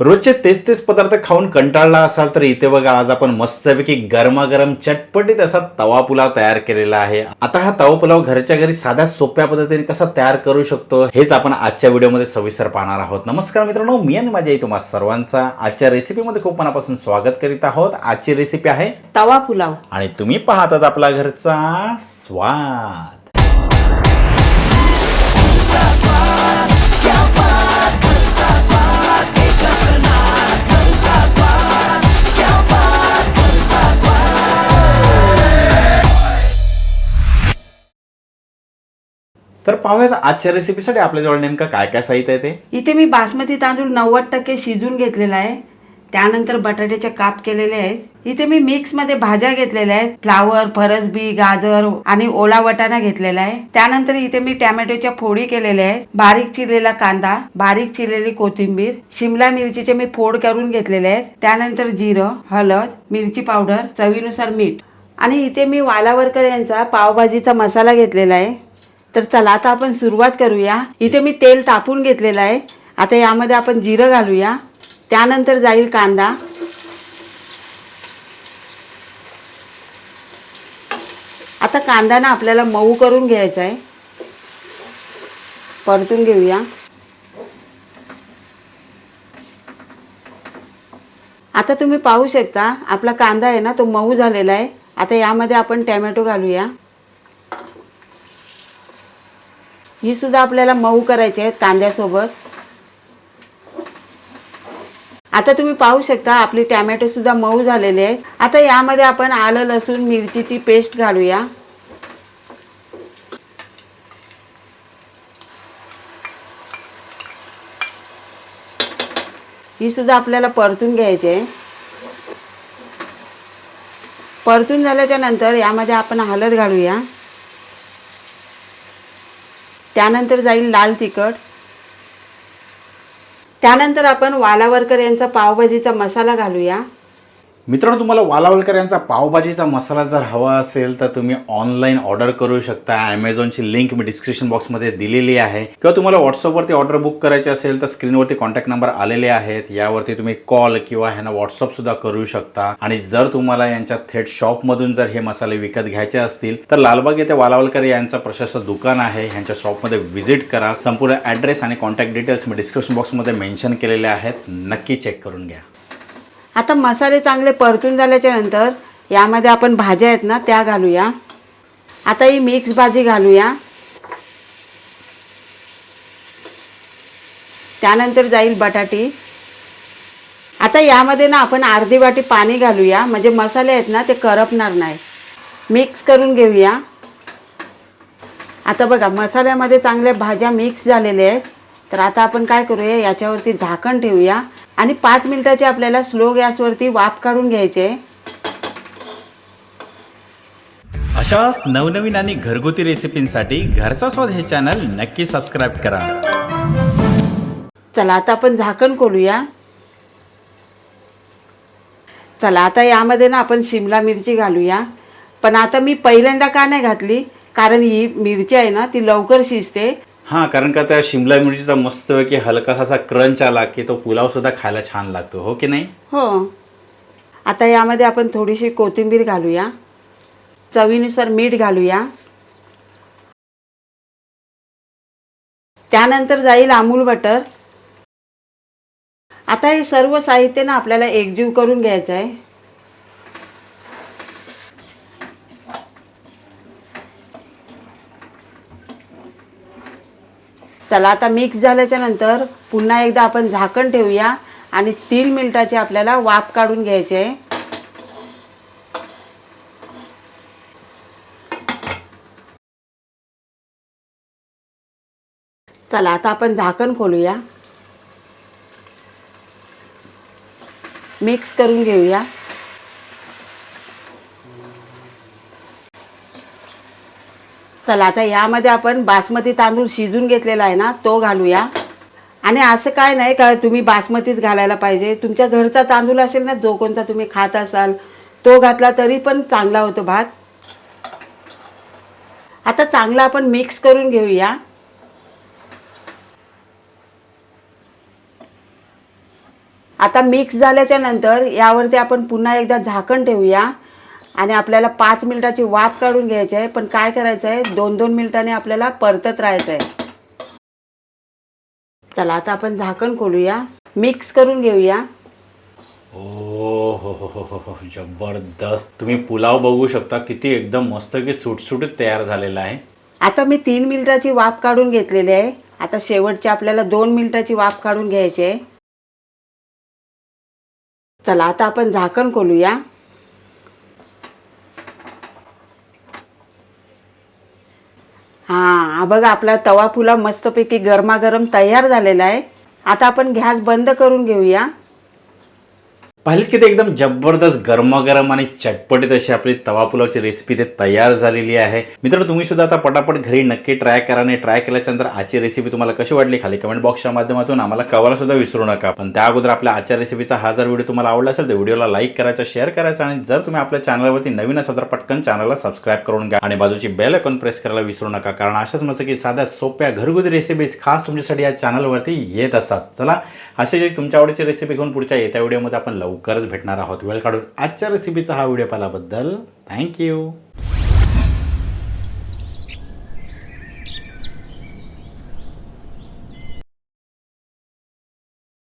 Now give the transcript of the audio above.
रोजचे तेच तेच पदार्थ खाऊन कंटाळला असाल तर इथे बघा आज आपण मस्तपैकी गरमागरम चटपटीत असा तवा पुलाव तयार केलेला आहे. आता हा तवा पुलाव घरच्या घरी साध्या सोप्या पद्धतीने कसा तयार करू शकतो हेच आपण आजच्या व्हिडिओमध्ये सविस्तर पाहणार आहोत. नमस्कार मित्रांनो मी आणि माझ्या तुम्हा सर्वांचा आजच्या रेसिपीमध्ये खूप मनापासून स्वागत करीत आहोत. आजची रेसिपी आहे तवा पुलाव. आणि तुम्ही पाहतात आपला घरचा स्वाद. तर पाहूयात आजच्या रेसिपीसाठी आपल्याजवळ नेमकं काय काय साहित्य आहे ते. इथे मी बासमती तांदूळ नव्वद टक्के शिजून घेतलेला आहे. त्यानंतर बटाट्याचे काप केलेले आहेत. इथे मी मिक्समध्ये भाज्या घेतलेल्या आहेत. फ्लावर फरसबी गाजर आणि ओला वटाणा घेतलेला आहे. त्यानंतर इथे मी टॅमॅटोच्या फोडी केलेल्या आहेत. बारीक चिरलेला कांदा बारीक चिरलेली कोथिंबीर शिमला मिरचीचे मी फोड करून घेतलेले आहेत. त्यानंतर जिरं हळद मिरची पावडर चवीनुसार मीठ आणि इथे मी वालावरकर यांचा पावभाजीचा मसाला घेतलेला आहे. तर चला आता आपण सुरुवात करूया. इथे मी तेल तापून घेतलेलं आहे. आता यामध्ये आपण जिरं घालूया. त्यानंतर जाईल कांदा. आता कांदा ना आपल्याला मऊ करून घ्यायचा आहे. परतून घेऊया. आता तुम्ही पाहू शकता आपला कांदा आहे ना तो मऊ झालेला आहे. आता यामध्ये आपण टॅमॅटो घालूया. ही सुद्धा आपल्याला मऊ करायची आहेत कांद्यासोबत आता तुम्ही पाहू शकता आपली टॅमॅटो सुद्धा मऊ झालेले आहेत. आता यामध्ये आपण आलं लसूण मिरचीची पेस्ट घालूया. ही सुद्धा आपल्याला परतून घ्यायची आहे. परतून झाल्याच्यानंतर यामध्ये आपण हळद घालूया. त्यानंतर जाईल लाल तिखट. त्यानंतर आपण वालावरकर यांचा पावभाजीचा मसाला घालूया. मित्रांनो तुम्हाला वालावलकर यांचा पावभाजीचा मसाला जर हवा असेल तर तुम्ही ऑनलाईन ऑर्डर करू शकता. ॲमेझॉनची लिंक मी डिस्क्रिप्शन बॉक्समध्ये दिलेली आहे. किंवा तुम्हाला व्हॉट्सअपवरती ऑर्डर बुक करायची असेल तर स्क्रीनवरती कॉन्टॅक्ट नंबर आलेले आहेत. यावरती तुम्ही कॉल किंवा ह्यांना व्हॉट्सअप सुद्धा करू शकता. आणि जर तुम्हाला यांच्या थेट शॉपमधून जर हे मसाले विकत घ्यायचे असतील तर लालबाग येथे वालावलकर यांचं प्रशस्त दुकान आहे. ह्यांच्या शॉपमध्ये व्हिजिट करा. संपूर्ण ॲड्रेस आणि कॉन्टॅक्ट डिटेल्स मी डिस्क्रिप्शन बॉक्समध्ये मेन्शन केलेले आहेत. नक्की चेक करून घ्या. आता मसाले चांगले परतून झाल्याच्यानंतर यामध्ये आपण भाज्या आहेत ना त्या घालूया. आता ही मिक्स भाजी घालूया. त्यानंतर जाईल बटाटी. आता यामध्ये ना आपण अर्धी वाटी पाणी घालूया. म्हणजे मसाले आहेत ना ते करपणार नाही. मिक्स करून घेऊया. आता बघा मसाल्यामध्ये चांगल्या भाज्या मिक्स झालेल्या आहेत. तर आता आपण काय करूया याच्यावरती झाकण ठेवूया. आणि पाच मिनिटाची आपल्याला स्लो गॅसवरती वाफ काढून घ्यायचे अशाच नवनवीन आणि घरगुती रेसिपींसाठी घरचा स्वाद हे चॅनल नक्की सबस्क्राईब करा. चला आता आपण झाकण खोलूया. चला आता यामध्ये ना आपण शिमला मिरची घालूया. पण आता मी पहिल्यांदा का नाही घातली? कारण ही मिरची आहे ना ती लवकर शिजते. हां कारण का त्या शिमला मिरचीचा मस्त की हलकासा असा क्रंच आला की तो पुलाव सुद्धा खायला छान लागतो हो की नाही? हो. आता यामध्ये आपण थोडीशी कोथिंबीर घालूया. चवीनुसार मीठ घालूया. त्यानंतर जाईल अमूल बटर. आता हे सर्व साहित्य ना आपल्याला एकजीव करून घ्यायचं आहे चला आता मिक्स झाल्याच्यानंतर पुन्हा एकदा आपण झाकण ठेवूया आणि तीन मिनिटाची आपल्याला वाफ काढून घ्यायचे आहे. चला आता आपण झाकण खोलूया. मिक्स करून घेऊया. चला आता यामध्ये आपण बासमती तांदूळ शिजून घेतलेला आहे ना तो घालूया. आणि असं काय नाही का तुम्ही बासमतीच घालायला पाहिजे. तुमच्या घरचा तांदूळ असेल ना जो कोणता तुम्ही खात असाल तो घातला तरी पण चांगला होतो भात. आता चांगला आपण मिक्स करून घेऊया. आता मिक्स झाल्याच्यानंतर यावरती आपण पुन्हा एकदा झाकण ठेवूया. आणि आपल्याला पाच मिनिटाची वाफ काढून घ्यायची आहे. पण काय करायचं आहे? दोन दोन मिनिटांनी आपल्याला परतत राहायचं आहे. चला आता आपण झाकण खोलूया. मिक्स करून घेऊया. ओ हो हो हो हो हो जबरदस्त. तुम्ही पुलाव बघू शकता किती एकदम मस्त की सुटसुटीत तयार झालेला आहे. आता मी तीन मिनिटाची वाफ काढून घेतलेली आहे. आता शेवटची आपल्याला दोन मिनिटाची वाफ काढून घ्यायची आहे. चला आता आपण झाकण खोलूया. हा बघा आपला तवा पुलाव मस्तपैकी गरमागरम तयार झालेला आहे. आता आपण गॅस बंद करून घेऊया. पाहिलेत की ते एकदम जबरदस्त गरमागरम आणि चटपटीत अशी आपली तवा पुलावची रेसिपी ते तयार झालेली आहे. मित्रांनो तुम्ही सुद्धा आता पटापट घरी नक्की ट्राय करा आणि ट्राय केल्याच्यानंतर आजची रेसिपी तुम्हाला कशी वाटली खाली कमेंट बॉक्सच्या माध्यमातून आम्हाला कळवायला सुद्धा विसरू नका. पण त्या अगोदर आपल्या आजच्या रेसिपीचा हा जर व्हिडिओ तुम्हाला आवडला असेल तर व्हिडिओला लाईक करायचा शेअर करायचा आणि जर तुम्ही आपल्या चॅनलवरती नवीन असाल तर पटकन चॅनलला सबस्क्राईब करून घ्या आणि बाजूची बेल अकाउंट प्रेस करायला विसरू नका. कारण अशाच मस्त की साध्या सोप्या घरगुती रेसिपीज खास तुमच्यासाठी या चॅनलवरती येत असतात. चला असे जे तुमच्या आवडीची रेसिपी घेऊन पुढच्या येत्या व्हिडिओमध्ये आपण लवकरच भेटणार आहोत. वेळ काढून आजच्या रेसिपीचा हा व्हिडिओ पाहिल्याबद्दल थँक्यू